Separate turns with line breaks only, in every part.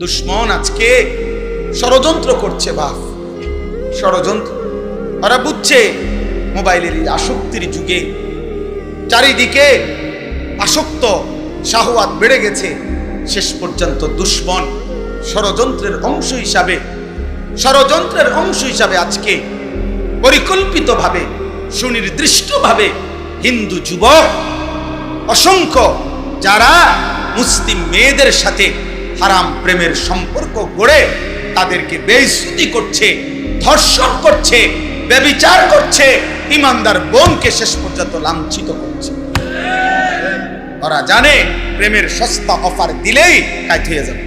দুশ্মন আজকে ষড়যন্ত্র করছে, বাপ। ষড়যন্ত্র। ওরা বুঝছে মোবাইলের আসক্তির যুগে চারিদিকে আসক্ত, শাহওয়াত বেড়ে গেছে। শেষ পর্যন্ত দুশ্মন ষড়যন্ত্রের অংশ হিসাবে, ষড়যন্ত্রের অংশ হিসাবে আজকে পরিকল্পিতভাবে, সুনির্দিষ্টভাবে হিন্দু যুবক, অসংখ্য যারা মুসলিম মেয়েদের সাথে হারাম প্রেমের সম্পর্ক গড়ে তাদেরকে বেইজ্জতি করছে, ধর্ষণ করছে, ব্যবিচার করছে, ইমানদার বোনকে শেষ পর্যন্ত লাঞ্ছিত করছে। ওরা জানে প্রেমের সস্তা অফার দিলেই কাজ হয়ে যাবে।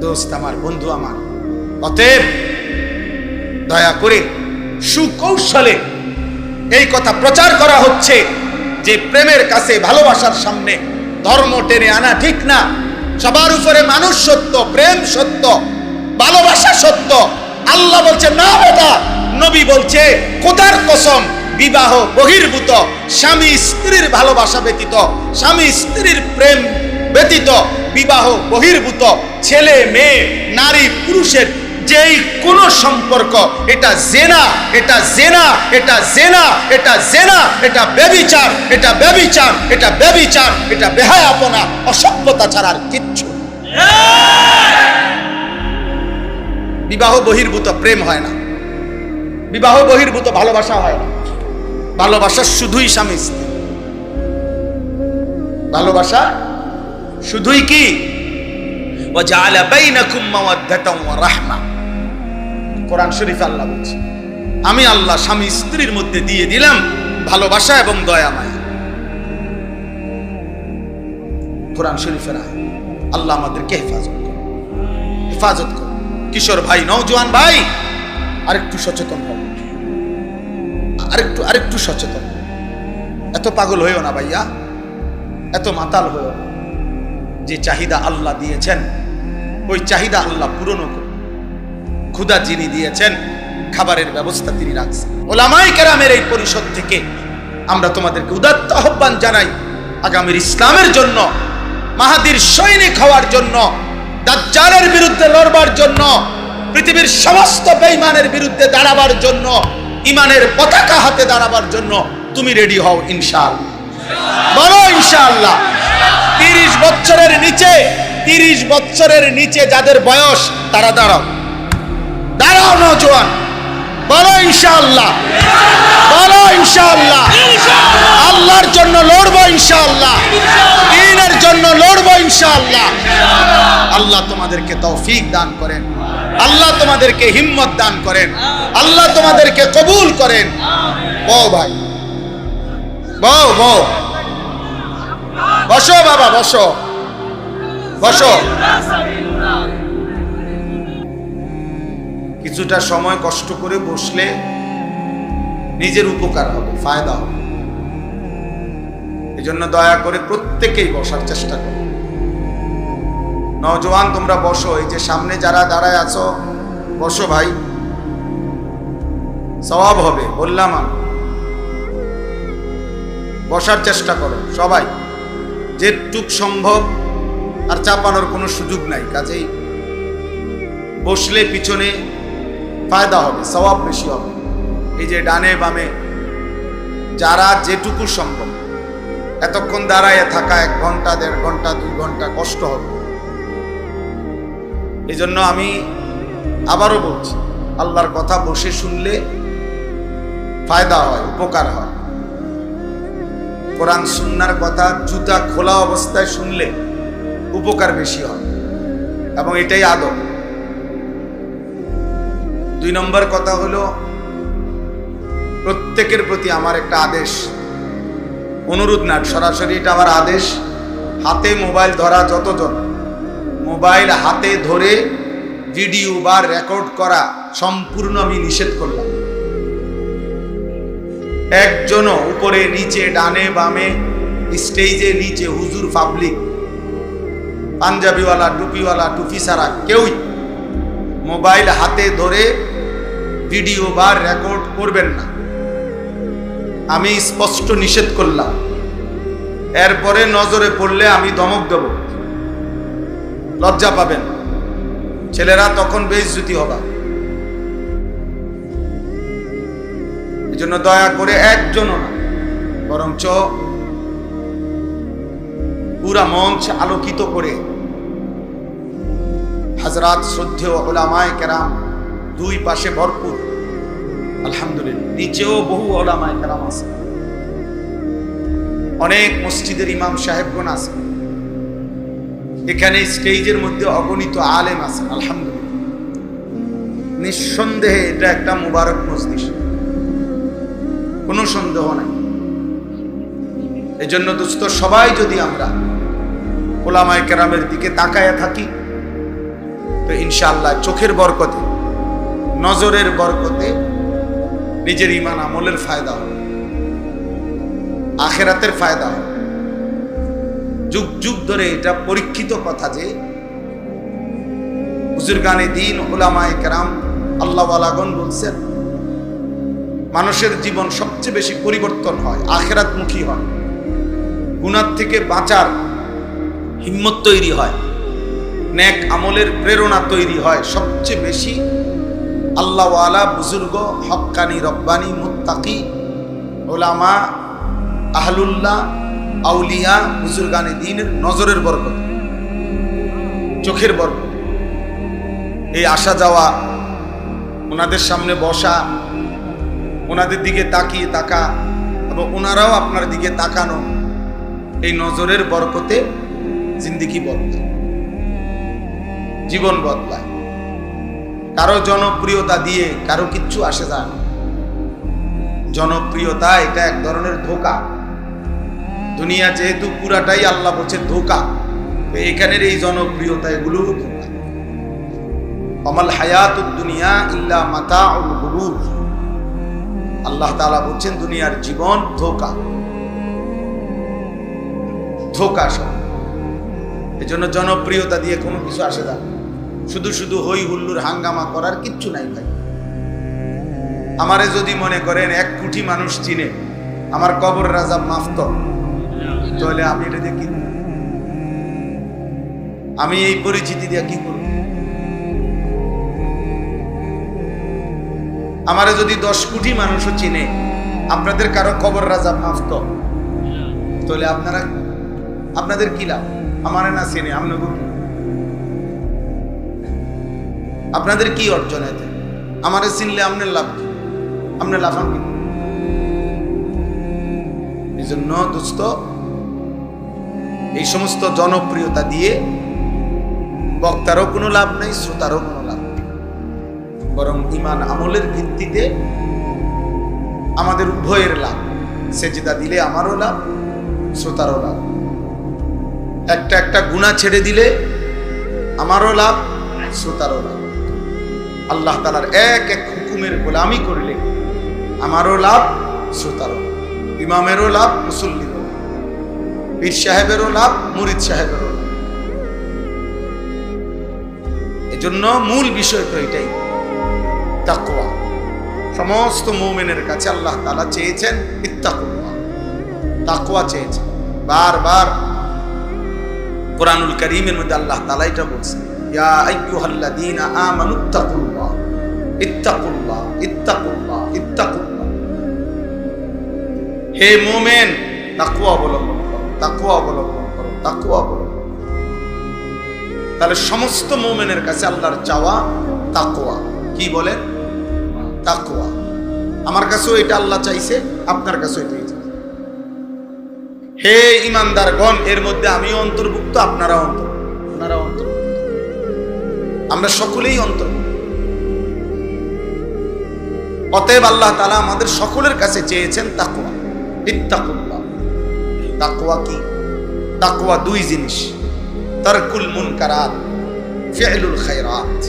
দোস্ত আমার, বন্ধু আমার, অতএব দয়া করে সুকৌশলে এই কথা প্রচার করা হচ্ছে। যে প্রেমের কাছে ভালোবাসার সামনে ধর্ম টেনে আনা ঠিক না, সবার উপরে মানুষ সত্য, প্রেম সত্য, ভালোবাসা সত্য। আল্লাহ বলছে, না বেটা। নবী বলছে কোথার কসম, বিবাহ বহির্ভূত। স্বামী স্ত্রীর ভালোবাসা ব্যতীত, স্বামী স্ত্রীর প্রেম ব্যতীত, বিবাহ বহির্ভূত। ছেলে, মেয়ে, নারী, পুরুষের যেই কোন সম্পর্ক এটা জেনা এটা জেনা এটা জেনা এটা জেনা এটা ব্যবিচার এটা ব্যবিচার এটা ব্যবিচার এটা বেহায়াপনা অসভ্যতা ছাড়া আর কিচ্ছু না। বিবাহ বহির্ভূত প্রেম হয় না বিবাহ বহির্ভূত ভালোবাসা হয় না ভালোবাসা শুধুই স্বামী স্ত্রী ভালোবাসা শুধুই কি وجعل بينكم مودة ورحمة কোরআন শরীফ আল্লাহ বলছে, আমি আল্লাহ স্বামী স্ত্রীর মধ্যে দিয়ে দিলাম ভালোবাসা এবং দয়া মায়া। কোরআন শরীফের আল্লাহ আমাদেরকে হেফাজত করুন। হেফাজত করুন। কিশোর ভাই, নওজোয়ান ভাই, আরেকটু সচেতন হব আরেকটু আরেকটু সচেতন। এত পাগল হয়েও না ভাইয়া। এত মাতাল হয়েও না। যে চাহিদা আল্লাহ দিয়েছেন, ওই চাহিদা আল্লাহ পূরণ করুন। ক্ষুদা যিনি দিয়েছেন, খাবারের ব্যবস্থা তিনি রাখছেন। ওলামাই কেরামের এই পরিষদ থেকে আমরা তোমাদেরকে উদাত্ত আহ্বান জানাই, আগামীর ইসলামের জন্য, মাহাদির সৈনিক হওয়ার জন্য, দাজ্জালের বিরুদ্ধে লড়বার জন্য, পৃথিবীর সমস্ত বেঈমানের বিরুদ্ধে দাঁড়াবার জন্য ইমানের পতাকা হাতে দাঁড়াবার জন্য তুমি রেডি হও ইনশাআল্লাহ। বলো ইনশাআল্লাহ। তিরিশ বছরের নিচে, তিরিশ বছরের নিচে যাদের বয়স, তারা দাঁড়াও। দাঁড়াও নজওয়ান বলো ইনশাআল্লাহ। বলো ইনশাআল্লাহ। আল্লাহর জন্য লড়বো ইনশাআল্লাহ। দিনের জন্য লড়বো ইনশাআল্লাহ। আল্লাহ তোমাদেরকে তৌফিক দান করেন। আল্লাহ তোমাদেরকে হিম্মত দান করেন। আল্লাহ তোমাদেরকে কবুল করেন। বউ ভাই। বউ বউ বসো বাবা, বসো। বসো। কিছুটা সময় কষ্ট করে বসলে নিজের উপকার হবে, ফায়দা হবে। এই জন্য দয়া করে প্রত্যেকেই বসার চেষ্টা করো। নজওয়ান তোমরা বসো, এই যে সামনে যারা দাঁড়ায় আছো, বসো ভাই। সওয়াব হবে, বললাম আমি। বসার চেষ্টা করো, সবাই। যেটুক সম্ভব, আর চাপানোর কোনো সুযোগ নাই, কাজেই। বসলে পিছনে ফায়দা হবে, সওয়াব বেশি হবে। এই যে ডানে বামে, যারা যেটুকু সম্ভব, এতক্ষণ দাঁড়ায় থাকা এক ঘণ্টা, দেড় ঘণ্টা, দুই ঘণ্টা কষ্ট হবে। এই জন্য আমি আবারও বলছি, আল্লাহর কথা বসে শুনলে ফায়দা হয়, উপকার হয়। কোরআন সুন্নার কথা জুতা খোলা অবস্থায় শুনলে উপকার বেশি হয়। এবং এটাই আদব। দুই নম্বর কথা হলো, প্রত্যেকের প্রতি আমার একটা আদেশ। অনুরোধ না, সরাসরি এটা আমার আদেশ। হাতে মোবাইল ধরা যতজন, মোবাইল হাতে ধরে ভিডিও বা রেকর্ড করা সম্পূর্ণ আমি নিষেধ করলাম। একজনও উপরে, নিচে, ডানে, বামে, স্টেজে, নিচে, হুজুর, পাবলিক, পাঞ্জাবিওয়ালা, টুপিওয়ালা, টুপি ছাড়া কেউই মোবাইল হাতে ধরে ভিডিও বা রেকর্ড করবেন না। আমি স্পষ্ট নিষেধ করলাম। এরপরে নজরে পড়লে আমি ধমক দেব। লজ্জা পাবেন। ছেলেরা তখন বেইজ্জতি হবা। এই জন্য দয়া করে একজনও না, বরঞ্চ পুরা মঞ্চ আলোকিত করে হাজরাত শ্রদ্ধেয় ওলামায় কেরাম দুই পাশে ভরপুর। আলহামদুলিল্লাহ, নিচেও বহু ওলামায় কেরাম আছে। অনেক মসজিদের ইমাম সাহেবগণ আছে। এখানে স্টেজের মধ্যে অগণিত আলেম আছে, আলহামদুলিল্লাহ। নিঃসন্দেহে এটা একটা মুবারক মসজিদ কোনো সন্দেহ নাই। এই জন্য দোস্ত, সবাই যদি আমরা ওলামায় কেরামের দিকে তাকায়া থাকি তো ইনশাআল্লাহ চোখের বরকতে, নজরের বরকতে নিজের ইমান আমলের ফায়দা হবে আখেরাতের ফায়দা হবে যুগ যুগ ধরে এটা পরীক্ষিত কথা যে হুজুরগানে দিন ওলামায় কেরাম, আল্লাহওয়ালাগণ বলছেন, মানুষের জীবন সবচেয়ে বেশি পরিবর্তন হয়, আখেরাতমুখী হয়। গুণার থেকে বাঁচার হিম্মত তৈরি হয়। ন্যাক আমলের প্রেরণা তৈরি হয়। সবচেয়ে বেশি আল্লাহওয়ালা বুজুর্গ হক্কানি রব্বানি, মুত্তাকি, ওলামা, আহলুল্লাহ, আউলিয়া, বুজুর্গানি দিনের নজরের বরকত, চোখের বরকত। এই আসা যাওয়া, ওনাদের সামনে বসা, ওনাদের দিকে তাকিয়ে তাকা এবং ওনারাও আপনার দিকে তাকানো, এই নজরের বরকতে জিন্দিগি বদলায় জীবন বদলায়। কারও জনপ্রিয়তা দিয়ে কারও কিচ্ছু আসে যায় না। জনপ্রিয়তা এটা এক ধরনের ধোকা। দুনিয়া যেহেতু পুরাটাই আল্লাহ বলছে ধোকা এখানের এই জনপ্রিয়তা এগুলো অমাল হায়াত দুনিয়া ইল্লা মাতা আল্লাহ তাআলা বলছেন দুনিয়ার জীবন ধোকা। ধোকা সব। এজন্য জনপ্রিয়তা দিয়ে কোনো কিছু আসে না। শুধু শুধু হই হুল্লুর হাঙ্গামা করার কিচ্ছু নাই ভাই। আমারে যদি মনে করেন এক কোটি মানুষ চিনে, আমার কবর রাজা মাফত তাহলে আমি এটা দিয়ে কি আমি এই পরিচিতি দিয়ে কি করব? আমারে যদি দশ কোটি মানুষও চিনে, আপনাদের কারও কবর রাজা মাফত তাহলে আপনারা আপনাদের কি লাভ? আমারে না চিনে আপনাকে আপনাদের কি অর্জন এতে? আমারে চিনলে আপনার লাভ কি? আপনার লাফান কি? এই জন্য দোস্ত, এই সমস্ত জনপ্রিয়তা দিয়ে বক্তারও কোনো লাভ নেই, শ্রোতারও কোনো লাভ নেই। বরং ইমান আমলের ভিত্তিতে আমাদের উভয়ের লাভ, সেজিদা দিলে আমারও লাভ, শ্রোতারও লাভ। একটা একটা গুণা ছেড়ে দিলে আমারও লাভ, শ্রোতারও লাভ। আল্লাহ তালার এক এক হুকুমের গোলামি করলে আমারও লাভ, শ্রোতারও। ইমামেরও লাভ, মুসল্লিরও। পীর সাহেবেরও লাভ, মুরিদ সাহেবেরও লাভ। এজন্য মূল বিষয় তো এটাই, তাকওয়া। সমস্ত মুমিনের কাছে আল্লাহ তাআলা চেয়েছেন ইত্তাকুল্লাহ। তাকওয়া চেয়েছেন। বারবার কোরআনুল করিমের মধ্যে আল্লাহ তালা এটা বলছেন, ইয়া আইয়ুহাল্লাযীনা আমানুত্তাকুল্লাহ ইত্তাকুল্লাহ ইত্তাকুল্লাহ ইত্তাকুল্লাহ। হে মুমিন, তাকওয়া অবলম্বন করো, তাকওয়া অবলম্বন করো, তাকওয়া অবলম্বন তাহলে সমস্ত মুমিনের কাছে আল্লাহর চাওয়া তাকওয়া। কি বলেন তাকুয়া আমার কাছেও এটা আল্লাহ চাইছে, আপনার কাছেও এটাই চাইছে। হে ইমানদারগণ, এর মধ্যে আমিও অন্তর্ভুক্ত আপনারা অন্তর্ভুক্ত। আপনারা অন্তর্ভুক্ত। আমরা সকলেই অন্তর্ভুক্ত। অতএব আল্লাহ তালা আমাদের সকলের কাছে চেয়েছেন তাকুয়া ইত্তাকুল্লাহ। তাকুয়া কি? তাকুয়া দুই জিনিস। তারকুল মুনকারাত ফিআলুল খায়রাত।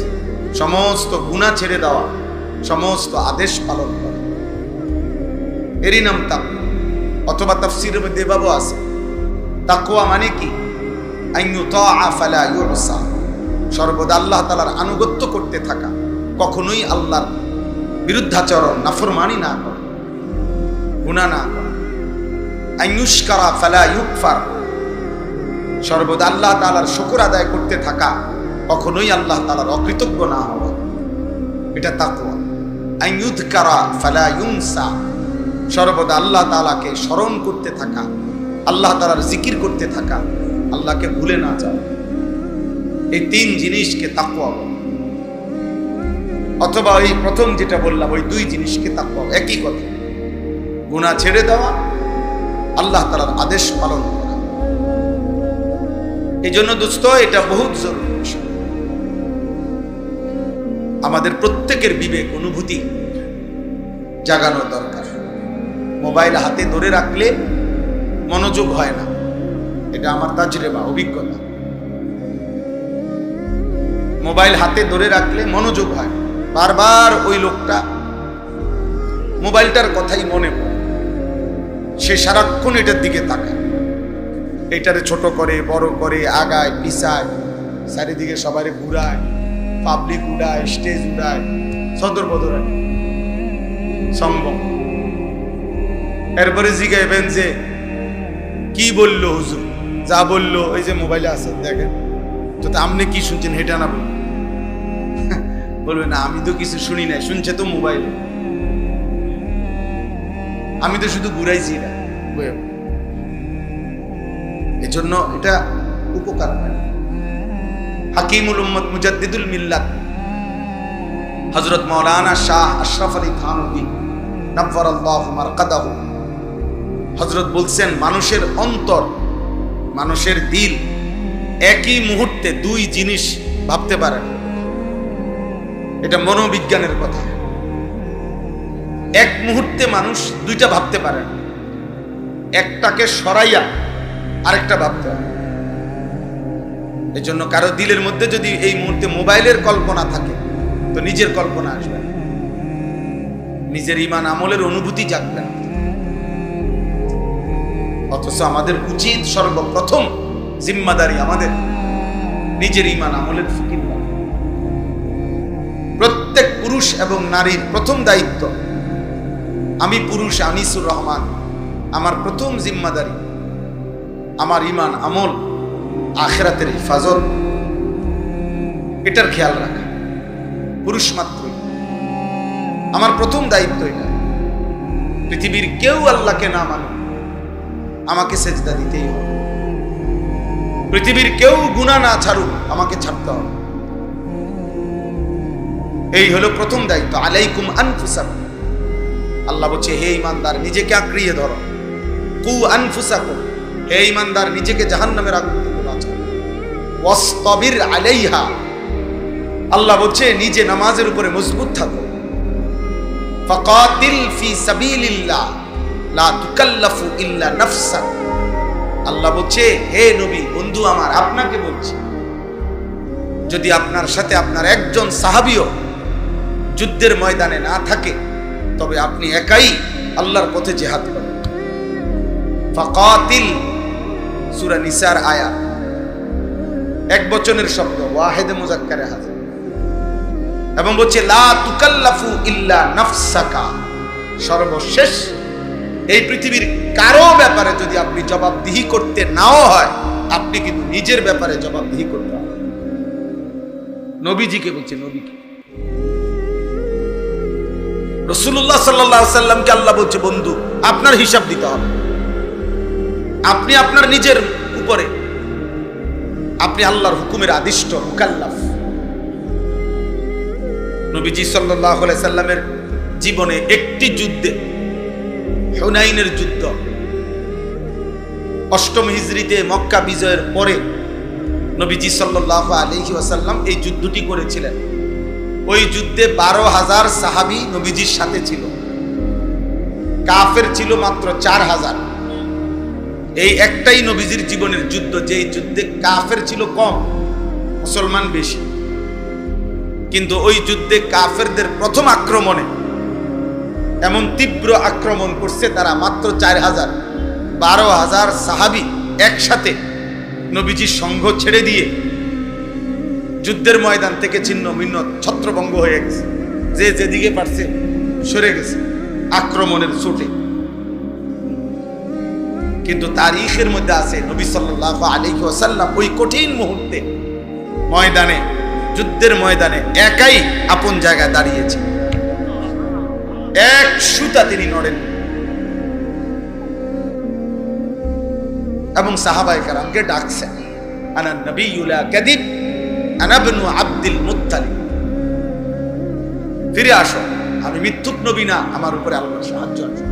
সমস্ত গুনাহ ছেড়ে দেওয়া, সমস্ত আদেশ পালন করা। এরই নাম তাকুয়া অথবা মধ্যে এভাবে আছে। তাকুয়া মানে কি? সর্বদা আল্লাহ তালার আনুগত্য করতে থাকা। কখনোই আল্লাহর বিরুদ্ধাচরণ, নাফরমানি না করা, গুনাহ না করা। আইনুষ্কারা ফালা ইউকফার। সর্বদা আল্লাহ তালার শকুর আদায় করতে থাকা, কখনোই আল্লাহ তালার অকৃতজ্ঞ না হওয়া। এটা তাকওয়া। আইয়ুদকারা ফালা ইউনসা। সর্বদা আল্লাহ তালাকে স্মরণ করতে থাকা, আল্লাহ তালার জিকির করতে থাকা, আল্লাহকে ভুলে না যাওয়া। এই তিন জিনিসকে তাকওয়া বলে। অথবা ওই প্রথম যেটা বললাম, ওই দুই জিনিসকে তাকওয়া। একই কথা। গুনাহ ছেড়ে দেওয়া, আল্লাহ তাআলার আদেশ পালন করা। এই জন্য দোস্ত, এটা বহুত জরুরি বিষয়। আমাদের প্রত্যেকের বিবেক, অনুভূতি জাগানো দরকার। মোবাইল হাতে ধরে রাখলে মনোযোগ হয় না। এটা আমার তাজরেবা অভিজ্ঞতা। মোবাইল হাতে ধরে রাখলে মনোযোগ হয় বারবার ওই লোকটা মোবাইলটার কথাই মনে পড়ে। সে সারাক্ষণ এটার দিকে তাকায়। এটারে ছোট করে, বড় করে, আগায়, পিছায়, চারিদিকে সবারে ঘুরায় পাবলিক উড়ায় স্টেজ উড়ায় সদর বদরায় সম্ভব। এরপরে জিগাইবেন যে, কি বলল হুজুর? যা বলল ওই যে মোবাইলে আছে, দেখেন। তো আপনি কি শুনছেন, হেটা না বলুন। বলবে না আমি তো কিছু শুনি নাই শুনছে তো মোবাইলে। আমি তো শুধু ঘুরাইছি না এজন্য এটা উপকার হয়। হাকিমুল উম্মত মুজাদ্দিদুল মিল্লাত হযরত মাওলানা শাহ আশরাফ আলী থানভী নব্বরাল্লাহু মারকাদাহু হযরত বলছেন মানুষের অন্তর মানুষের দিল একই মুহূর্তে দুই জিনিস ভাবতে পারে না। এটা মনোবিজ্ঞানের কথা এক মুহূর্তে মানুষ দুইটা ভাবতে পারে একটাকে সরাইয়া আরেকটা ভাবতে হবে এই জন্য কারও দিলের মধ্যে যদি এই মুহূর্তে মোবাইলের কল্পনা থাকে, তো নিজের কল্পনা আসবে। নিজের ইমান আমলের অনুভূতি জাগবে না অথচ আমাদের উচিত সর্বপ্রথম জিম্মাদারি আমাদের নিজের ইমান আমলের। প্রত্যেক পুরুষ এবং নারীর প্রথম দায়িত্ব, আমি পুরুষ আনিসুর রহমান, আমার প্রথম জিম্মাদারি, আমার ইমান আমল, আখেরাতের হেফাজত। এটার খেয়াল রাখা, পুরুষ মাত্রই। আমার প্রথম দায়িত্ব এটা, পৃথিবীর কেউ আল্লাহকে না মানে আমাকে সেজদা দিতেই হবে। পৃথিবীর কেউ গুণা না ছাড়ুক, আমাকে ছাড়তে হবে। এই হলো প্রথম দায়িত্ব। আলাইকুম আনফুসাকুম। আল্লাহ বলছে, হে ইমানদার, নিজেকে আঁকড়িয়ে ধরো। কু আনফুসাকুম। হে ইমানদার, নিজেকে জাহান্নামের আগুন আলাইহা। আল্লাহ বলছে, নিজে নামাজের উপরে মজবুত থাকো। ফাকাতিল ফি সাবিলিল্লাহ, লা তুকাল্লাফু ইল্লা নাফসাক। আল্লাহ বলছে, হে নবী, বন্ধু আমার, আপনাকে বলছি, যদি আপনার সাথে আপনার একজন সাহাবিও যুদ্ধের ময়দানে না থাকে, তবে আপনি একাই আল্লাহর পথে জেহাদ করেন। সূরা নিসার আয়া, এক বচনের শব্দ, ওয়াহেদে মুজাক্কারে হাজির। এবং বলছে, লা ইল্লা নাফসাকা। সর্বশেষ এই পৃথিবীর কারও ব্যাপারে যদি আপনি জবাবদিহি করতে নাও হয়, আপনি কিন্তু নিজের ব্যাপারে জবাবদিহি করতে হবে। নবীজিকে বলছে, নবীকে। রসুল্লাহ সাল্লাহ সাল্লামকে আল্লাহ বলছে, বন্ধু, আপনার হিসাব দিতে হবে। আপনি আপনার নিজের উপরে। আপনি আল্লাহর হুকুমের আদিষ্ট, মুকাল্লাফ। নবীজি সাল্লাহ সাল্লামের জীবনে একটি যুদ্ধে, হুনাইনের যুদ্ধ, অষ্টম হিজরিতে মক্কা বিজয়ের পরে নবীজি সাল্লাহ আলহি ওয়াসাল্লাম এই যুদ্ধটি করেছিলেন। ওই যুদ্ধে বারো হাজার সাহাবি নবীজির সাথে ছিল। কাফের ছিল মাত্র চার হাজার। এই একটাই নবীজির জীবনের যুদ্ধ যেই যুদ্ধে কাফের ছিল কম, মুসলমান বেশি। কিন্তু ওই যুদ্ধে কাফেরদের প্রথম আক্রমণে এমন তীব্র আক্রমণ করছে তারা মাত্র চার হাজার। বারো হাজার সাহাবি একসাথে নবীজির সংঘ ছেড়ে দিয়ে যুদ্ধের ময়দান থেকে ছিন্ন, ভিন্ন, ছত্রভঙ্গ হয়ে গেছে। যে যেদিকে পারছে, সরে গেছে আক্রমণের চোটে। কিন্তু তার তারিখের মধ্যে আছে, নবী সাল্লাল্লাহু আলাইহি ওয়াসাল্লাম ওই কঠিন মুহূর্তে ময়দানে, যুদ্ধের ময়দানে একাই আপন জায়গায় দাঁড়িয়েছে। এক সুতা তিনি নড়েন। এবং সাহাবাই কারামকে ডাকছেন, আনা নবিউলা কাদিব? আনা বনু আব্দুল মুত্তালিব। ফিরে আসো, আমি মিথ্যুক নবী না, আমার উপরে আল্লাহর সাহায্য আছে।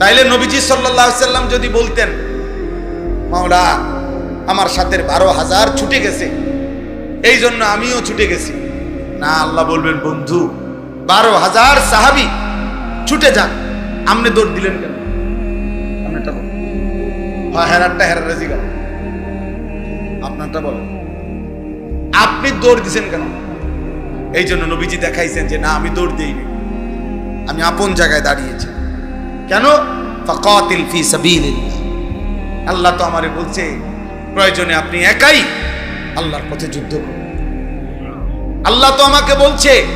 তাইলে নবীজি আলাইহি সাল্লাম যদি বলতেন, মাওলা, আমার সাথে বারো হাজার ছুটে গেছে এই জন্য আমিও ছুটে গেছি। না, আল্লাহ বলবেন, বন্ধু, বারো হাজার সাহাবি ছুটে যান, আমনে দৌড় দিলেন কেন? আপনারটা বলো হ্যাঁ হেরারটা হেরার রাজি আপনারটা বলো। আপনি দৌড় দিছেন কেন? এই জন্য নবীজি দেখাইছেন যে না, আমি দৌড় দিইনি। আমি আপন জায়গায় দাঁড়িয়েছি। কেন? ফাকাতিল ফি সাবিলিল্লাহ। আল্লাহ তো আমারে বলছে, প্রয়োজনে আপনি একাই আল্লাহর পথে যুদ্ধ করুন। আল্লাহ তো আমাকে বলছে,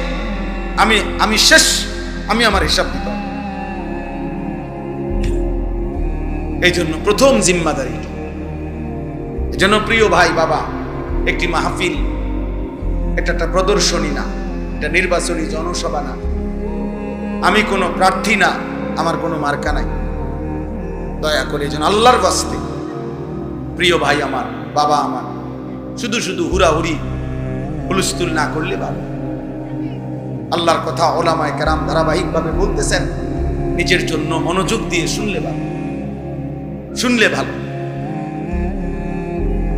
আমি আমি শেষ, আমি আমার হিসাব দিতে হবে। এই জন্য প্রথম জিম্মাদারি। জন্য প্রিয় ভাই বাবা, একটি মাহফিল এটা একটা প্রদর্শনী না, এটা নির্বাচনী জনসভা না। আমি কোনো প্রার্থী না, আমার কোনো মার্কা নাই। দয়া করে জন্য আল্লাহর বাস্তে প্রিয় ভাই আমার, বাবা আমার, শুধু শুধু হুড়াহুড়ি, হুলস্থুল না করলে ভালো। আল্লাহর কথা ওলামায় কেরাম ধারাবাহিকভাবে বলতেছেন, নিজের জন্য মনোযোগ দিয়ে শুনলে ভালো। শুনলে ভালো।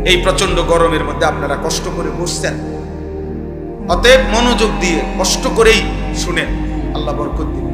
এই প্রচণ্ড গরমের মধ্যে আপনারা কষ্ট করে বসছেন। অতএব মনোযোগ দিয়ে কষ্ট করেই শুনেন। আল্লাহ বরকত দিন।